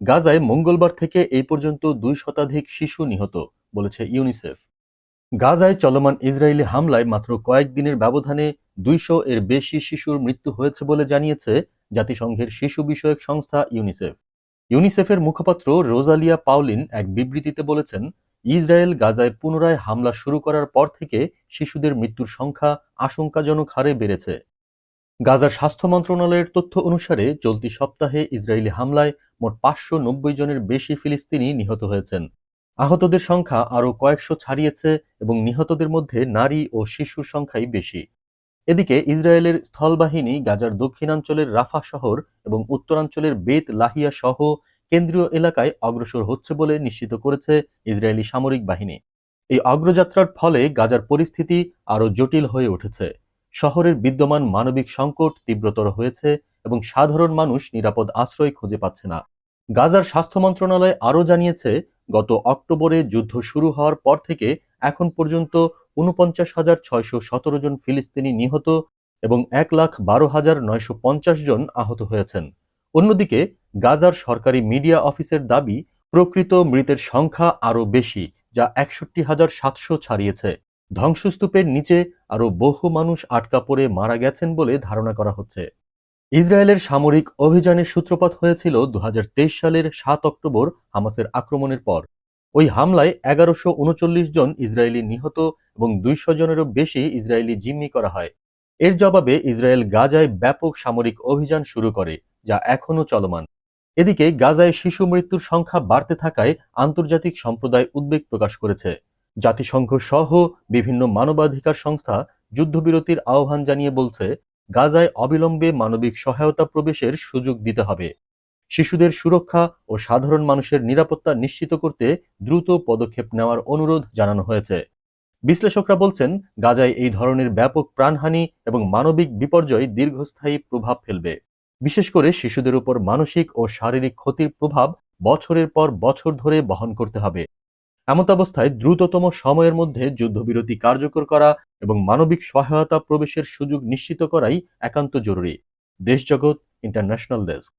গাজায় মঙ্গলবার থেকে এই পর্যন্ত দুই শতাধিক শিশু নিহত, বলেছে ইউনিসেফ। গাজায় চলমান ইসরায়েলি হামলায় মাত্র কয়েকদিনের ব্যবধানে দুইশো এর বেশি শিশুর মৃত্যু হয়েছে বলে জানিয়েছে জাতিসংঘের শিশু বিষয়ক সংস্থা ইউনিসেফ। ইউনিসেফের মুখপাত্র রোজালিয়া পাউলিন এক বিবৃতিতে বলেছেন, ইসরায়েল গাজায় পুনরায় হামলা শুরু করার পর থেকে শিশুদের মৃত্যুর সংখ্যা আশঙ্কাজনক হারে বেড়েছে। গাজার স্বাস্থ্য মন্ত্রণালয়ের তথ্য অনুসারে চলতি সপ্তাহে ইসরায়েলি হামলায় মোট পাঁচশো নব্বই জনের বেশি ফিলিস্তিনি নিহত হয়েছেন। আহতদের সংখ্যা আরও কয়েকশো ছাড়িয়েছে এবং নিহতদের মধ্যে নারী ও শিশুর সংখ্যাই বেশি। এদিকে ইসরায়েলের স্থলবাহিনী গাজার দক্ষিণাঞ্চলের রাফা শহর এবং উত্তরাঞ্চলের বেত লাহিয়া সহ কেন্দ্রীয় এলাকায় অগ্রসর হচ্ছে বলে নিশ্চিত করেছে ইসরায়েলি সামরিক বাহিনী। এই অগ্রযাত্রার ফলে গাজার পরিস্থিতি আরও জটিল হয়ে উঠেছে। শহরের বিদ্যমান মানবিক সংকট তীব্রতর হয়েছে এবং সাধারণ মানুষ নিরাপদ আশ্রয় খুঁজে পাচ্ছে না। গাজার স্বাস্থ্য মন্ত্রণালয় আরও জানিয়েছে, গত অক্টোবরে যুদ্ধ শুরু হওয়ার পর থেকে এখন পর্যন্ত উনপঞ্চাশ হাজার ছয়শো সতেরো জন ফিলিস্তিনি নিহত এবং এক লাখ বারো হাজার নয়শো পঞ্চাশ জন আহত হয়েছেন। অন্যদিকে, গাজার সরকারি মিডিয়া অফিসের দাবি, প্রকৃত মৃতের সংখ্যা আরও বেশি, যা একষট্টি হাজার সাতশো ছাড়িয়েছে। ধ্বংসস্তূপের নিচে আরও বহু মানুষ আটকা পড়ে মারা গেছেন বলে ধারণা করা হচ্ছে। ইসরায়েলের সামরিক অভিযানের সূত্রপাত হয়েছিল দু সালের সাত অক্টোবর হামাসের আক্রমণের পর। ওই হামলায় এগারোশো উনচল্লিশ জন ইসরায়েলি নিহত এবং দুইশো জনেরও বেশি ইসরায়েলি জিম্মি করা হয়। এর জবাবে ইসরায়েল গাজায় ব্যাপক সামরিক অভিযান শুরু করে, যা এখনও চলমান। এদিকে গাজায় শিশু মৃত্যুর সংখ্যা বাড়তে থাকায় আন্তর্জাতিক সম্প্রদায় উদ্বেগ প্রকাশ করেছে। জাতিসংঘ সহ বিভিন্ন মানবাধিকার সংস্থা যুদ্ধবিরতির আহ্বান জানিয়ে বলছে গাজায় অবিলম্বে মানবিক সহায়তা প্রবেশের সুযোগ দিতে হবে। শিশুদের সুরক্ষা ও সাধারণ মানুষের নিরাপত্তা নিশ্চিত করতে দ্রুত পদক্ষেপ নেওয়ার অনুরোধ জানানো হয়েছে। বিশ্লেষকরা বলছেন, গাজায় এই ধরনের ব্যাপক প্রাণহানি এবং মানবিক বিপর্যয় দীর্ঘস্থায়ী প্রভাব ফেলবে। বিশেষ করে শিশুদের উপর মানসিক ও শারীরিক ক্ষতির প্রভাব বছরের পর বছর ধরে বহন করতে হবে। এমতাবস্থায় দ্রুততম সময়ের মধ্যে যুদ্ধবিরতি কার্যকর করা এবং মানবিক সহায়তা প্রবেশের সুযোগ নিশ্চিত করাই একান্ত জরুরি। দেশজগৎ ইন্টারন্যাশনাল ডেস্ক।